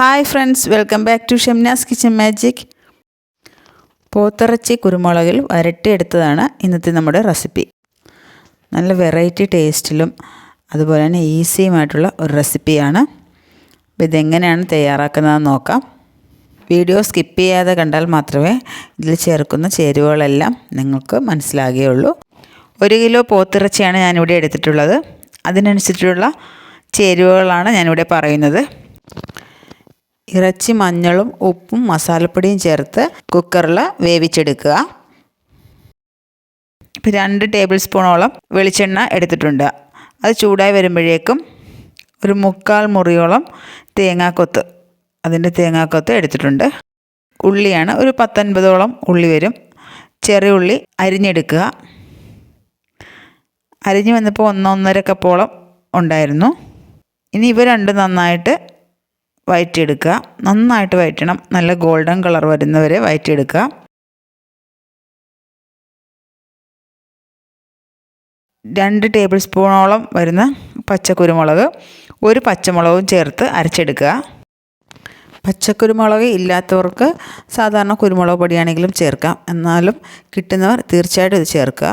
Hi friends welcome back to Shemnas kitchen magic പോത്തിറച്ചി കുരുമുളകിൽ വരട്ടിയെടുത്തതാണ് ഇന്നത്തെ നമ്മുടെ റെസിപ്പി നല്ല വെറൈറ്റി ടേസ്റ്റിലും അതുപോലെ തന്നെ ഈസിയുമായിട്ടുള്ള ഒരു റെസിപ്പിയാണ് അപ്പോൾ ഇതെങ്ങനെയാണ് തയ്യാറാക്കുന്നതെന്ന് നോക്കാം. വീഡിയോ സ്കിപ്പ് ചെയ്യാതെ കണ്ടാൽ മാത്രമേ ഇതിൽ ചേർക്കുന്ന ചേരുവകളെല്ലാം നിങ്ങൾക്ക് മനസ്സിലാകുകയുള്ളൂ. ഒരു കിലോ പോത്തിറച്ചിയാണ് ഞാനിവിടെ എടുത്തിട്ടുള്ളത്. അതിനനുസരിച്ചുള്ള ചേരുവകളാണ് ഞാനിവിടെ പറയുന്നത്. ഇറച്ചി മഞ്ഞളും ഉപ്പും മസാലപ്പൊടിയും ചേർത്ത് കുക്കറിൽ വേവിച്ചെടുക്കുക. ഇപ്പം രണ്ട് ടേബിൾ സ്പൂണോളം വെളിച്ചെണ്ണ എടുത്തിട്ടുണ്ട്. അത് ചൂടായി വരുമ്പോഴേക്കും ഒരു മുക്കാൽ മുറിയോളം തേങ്ങാക്കൊത്ത് അതിന്റെ തേങ്ങാക്കൊത്ത് എടുത്തിട്ടുണ്ട്. ഉള്ളിയാണ് ഒരു പത്തൊൻപതോളം ഉള്ളി വരും. ചെറിയ ഉള്ളി അരിഞ്ഞെടുക്കുക. അരിഞ്ഞ് വന്നപ്പോൾ ഒന്നൊന്നര കപ്പോളം ഉണ്ടായിരുന്നു. ഇനി ഇവ രണ്ടും നന്നായിട്ട് വയറ്റിയെടുക്കുക. നന്നായിട്ട് വയറ്റണം. നല്ല ഗോൾഡൻ കളർ വരുന്നവരെ വയറ്റിയെടുക്കുക. രണ്ട് ടേബിൾ സ്പൂണോളം വരുന്ന പച്ചക്കുരുമുളക് ഒരു പച്ചമുളകും ചേർത്ത് അരച്ചെടുക്കുക. പച്ചക്കുരുമുളക് ഇല്ലാത്തവർക്ക് സാധാരണ കുരുമുളക് പൊടിയാണെങ്കിലും ചേർക്കാം. എന്നാലും കിട്ടുന്നവർ തീർച്ചയായിട്ടും ഇത് ചേർക്കുക.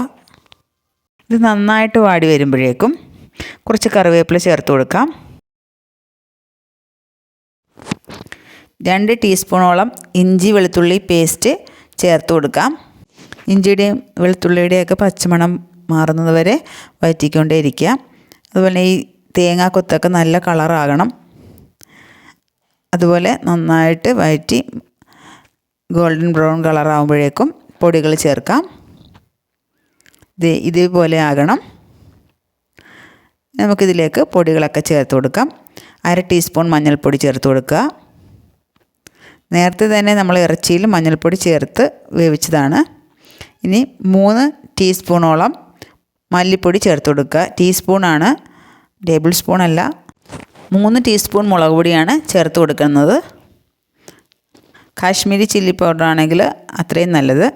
ഇത് നന്നായിട്ട് വാടി വരുമ്പോഴേക്കും കുറച്ച് കറിവേപ്പില ചേർത്ത് കൊടുക്കാം. രണ്ട് ടീസ്പൂണോളം ഇഞ്ചി വെളുത്തുള്ളി പേസ്റ്റ് ചേർത്ത് കൊടുക്കാം. ഇഞ്ചിയുടെയും വെളുത്തുള്ളിയുടെയൊക്കെ പച്ചമണം മാറുന്നത് വരെ വഴറ്റിക്കൊണ്ടേയിരിക്കുക. അതുപോലെ ഈ തേങ്ങാക്കൊത്തൊക്കെ നല്ല കളറാകണം. അതുപോലെ നന്നായിട്ട് വഴറ്റി ഗോൾഡൻ ബ്രൗൺ കളറാകുമ്പോഴേക്കും പൊടികൾ ചേർക്കാം. ഇത് ഇതേപോലെ ആകണം. നമുക്കിതിലേക്ക് പൊടികളൊക്കെ ചേർത്ത് കൊടുക്കാം. അര ടീസ്പൂൺ മഞ്ഞൾപ്പൊടി ചേർത്ത് കൊടുക്കുക. നേരത്തെ തന്നെ നമ്മൾ ഇറച്ചിയിൽ മഞ്ഞൾപ്പൊടി ചേർത്ത് വേവിച്ചതാണ്. ഇനി മൂന്ന് ടീസ്പൂണോളം മല്ലിപ്പൊടി ചേർത്ത് കൊടുക്കുക. ടീസ്പൂണാണ് ടേബിൾ സ്പൂൺ അല്ല. മൂന്ന് ടീസ്പൂൺ മുളക് പൊടിയാണ് ചേർത്ത് കൊടുക്കുന്നത്. കാശ്മീരി ചില്ലി പൗഡർ ആണെങ്കിൽ അത്രയും നല്ലത്.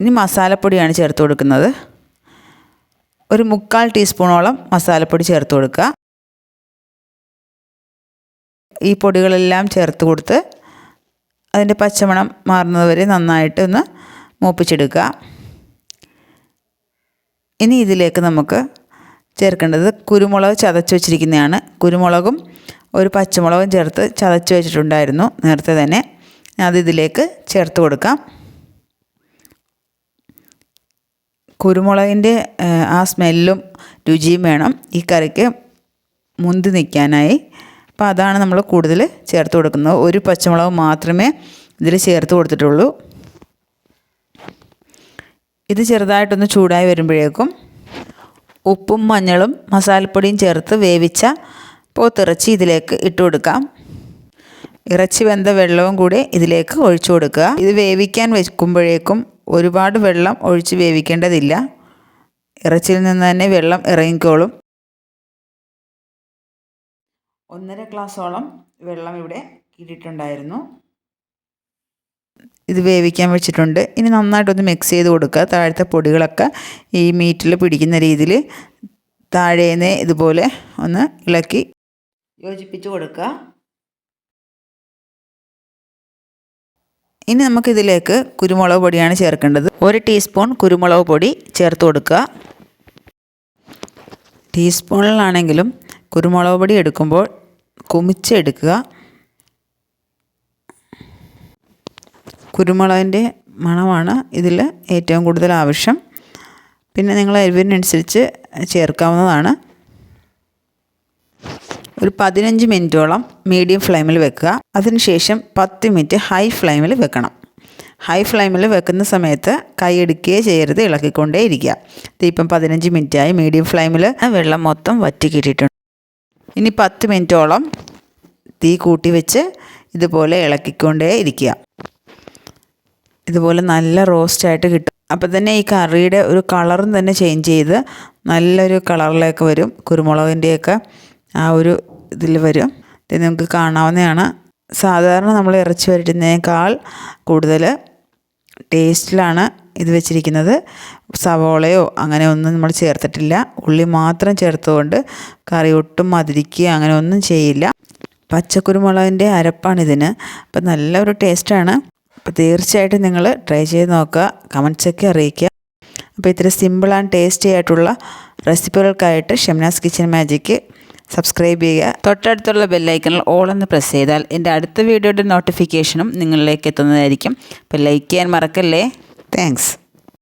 ഇനി മസാലപ്പൊടിയാണ് ചേർത്ത് കൊടുക്കുന്നത്. ഒരു മുക്കാൽ ടീസ്പൂണോളം മസാലപ്പൊടി ചേർത്ത് കൊടുക്കുക. ഈ പൊടികളെല്ലാം ചേർത്ത് കൊടുത്ത് അതിന്റെ പച്ചമണം മാറുന്നത് വരെ നന്നായിട്ട് ഒന്ന് മൂപ്പിച്ചെടുക്കുക. ഇനി ഇതിലേക്ക് നമുക്ക് ചേർക്കേണ്ടത് കുരുമുളക് ചതച്ച് വെച്ചിരിക്കുന്നതാണ്. കുരുമുളകും ഒരു പച്ചമുളകും ചേർത്ത് ചതച്ച് വെച്ചിട്ടുണ്ടായിരുന്നു നേരത്തെ തന്നെ. അത് ഇതിലേക്ക് ചേർത്ത് കൊടുക്കാം. കുരുമുളകിന്റെ ആ സ്മെല്ലും രുചിയും വേണം. ഈ കറിക്ക് മുന്തി നിൽക്കാനായി അപ്പോൾ അതാണ് നമ്മൾ കൂടുതൽ ചേർത്ത് കൊടുക്കുന്നത്. ഒരു പച്ചമുളക് മാത്രമേ ഇതിൽ ചേർത്ത് കൊടുത്തിട്ടുള്ളൂ. ഇത് ചെറുതായിട്ടൊന്ന് ചൂടായി വരുമ്പോഴേക്കും ഉപ്പും മഞ്ഞളും മസാലപ്പൊടിയും ചേർത്ത് വേവിച്ച പോത്തിറച്ചി ഇതിലേക്ക് ഇട്ട് കൊടുക്കാം. ഇറച്ചി വെന്ത വെള്ളവും കൂടി ഇതിലേക്ക് ഒഴിച്ചു കൊടുക്കുക. ഇത് വേവിക്കാൻ വെക്കുമ്പോഴേക്കും ഒരുപാട് വെള്ളം ഒഴിച്ച് വേവിക്കേണ്ടതില്ല. ഇറച്ചിയിൽ നിന്ന് തന്നെ വെള്ളം ഇറങ്ങിക്കോളും. ഒന്നര ഗ്ലാസ്സോളം വെള്ളം ഇവിടെ ഇട്ടിട്ടുണ്ടായിരുന്നു. ഇത് വേവിക്കാൻ വെച്ചിട്ടുണ്ട്. ഇനി നന്നായിട്ടൊന്ന് മിക്സ് ചെയ്ത് കൊടുക്കുക. താഴത്തെ പൊടികളൊക്കെ ഈ മീറ്റിൽ പിടിക്കുന്ന രീതിയിൽ താഴേന്ന് ഇതുപോലെ ഒന്ന് ഇളക്കി യോജിപ്പിച്ച് കൊടുക്കുക. ഇനി നമുക്കിതിലേക്ക് കുരുമുളക് പൊടിയാണ് ചേർക്കേണ്ടത്. ഒരു ടീസ്പൂൺ കുരുമുളക് പൊടി ചേർത്ത് കൊടുക്കുക. ടീസ്പൂണിലാണെങ്കിലും കുരുമുളക് പൊടി എടുക്കുമ്പോൾ കുമിച്ചെടുക്കുക. കുരുമുളകിന്റെ മണമാണ് ഇതിൽ ഏറ്റവും കൂടുതൽ ആവശ്യം. പിന്നെ നിങ്ങൾ എരിവിനനുസരിച്ച് ചേർക്കാവുന്നതാണ്. ഒരു പതിനഞ്ച് മിനിറ്റോളം മീഡിയം ഫ്ലെയിമിൽ വെക്കുക. അതിനുശേഷം പത്ത് മിനിറ്റ് ഹൈ ഫ്ലെയിമിൽ വെക്കണം. ഹൈ ഫ്ലെയിമിൽ വെക്കുന്ന സമയത്ത് കൈ എടുക്കുകയോ ചെയ്യരുത് ഇളക്കിക്കൊണ്ടേ ഇരിക്കുക. ഇതിപ്പം പതിനഞ്ച് മിനിറ്റായി മീഡിയം ഫ്ലെയിമിൽ വെള്ളം മൊത്തം വറ്റി കിട്ടിയിട്ടുണ്ട്. ഇനി പത്ത് മിനിറ്റോളം തീ കൂട്ടി വെച്ച് ഇതുപോലെ ഇളക്കിക്കൊണ്ടേ ഇരിക്കുക. ഇതുപോലെ നല്ല റോസ്റ്റായിട്ട് കിട്ടും. അപ്പോൾ തന്നെ ഈ കറിയുടെ ഒരു കളറും തന്നെ ചേഞ്ച് ചെയ്ത് നല്ലൊരു കളറിലേക്ക് വരും. കുരുമുളകിന്റെയൊക്കെ ആ ഒരു ഇതിൽ വരും. ഇത് നിങ്ങൾക്ക് കാണാവുന്നതാണ്. സാധാരണ നമ്മൾ ഇറച്ചി വരട്ടുന്നതിനേക്കാൾ കൂടുതൽ ടേസ്റ്റിലാണ് ഇത് വെച്ചിരിക്കുന്നത്. സവോളയോ അങ്ങനെ ഒന്നും നമ്മൾ ചേർത്തിട്ടില്ല. ഉള്ളി മാത്രം ചേർത്തുകൊണ്ട് കറി ഒട്ടും മതിരിക്കുക അങ്ങനെ ഒന്നും ചെയ്യില്ല. പച്ചക്കുരുമുളകിന്റെ അരപ്പാണിതിന് അപ്പം നല്ലൊരു ടേസ്റ്റാണ്. അപ്പോൾ തീർച്ചയായിട്ടും നിങ്ങൾ ട്രൈ ചെയ്ത് നോക്കുക. കമൻസൊക്കെ അറിയിക്കുക. അപ്പോൾ ഇത്ര സിമ്പിൾ ആൻഡ് ടേസ്റ്റി ആയിട്ടുള്ള റെസിപ്പികൾക്കായിട്ട് ഷംനാസ് കിച്ചൻ മാജിക്ക് സബ്സ്ക്രൈബ് ചെയ്യുക. തൊട്ടടുത്തുള്ള ബെല്ലൈക്കണിൽ ഓൾ എന്ന് പ്രസ് ചെയ്താൽ എന്റെ അടുത്ത വീഡിയോയുടെ നോട്ടിഫിക്കേഷനും നിങ്ങളിലേക്ക് എത്തുന്നതായിരിക്കും. അപ്പോൾ ലൈക്ക് ചെയ്യാൻ മറക്കല്ലേ? താങ്ക്സ്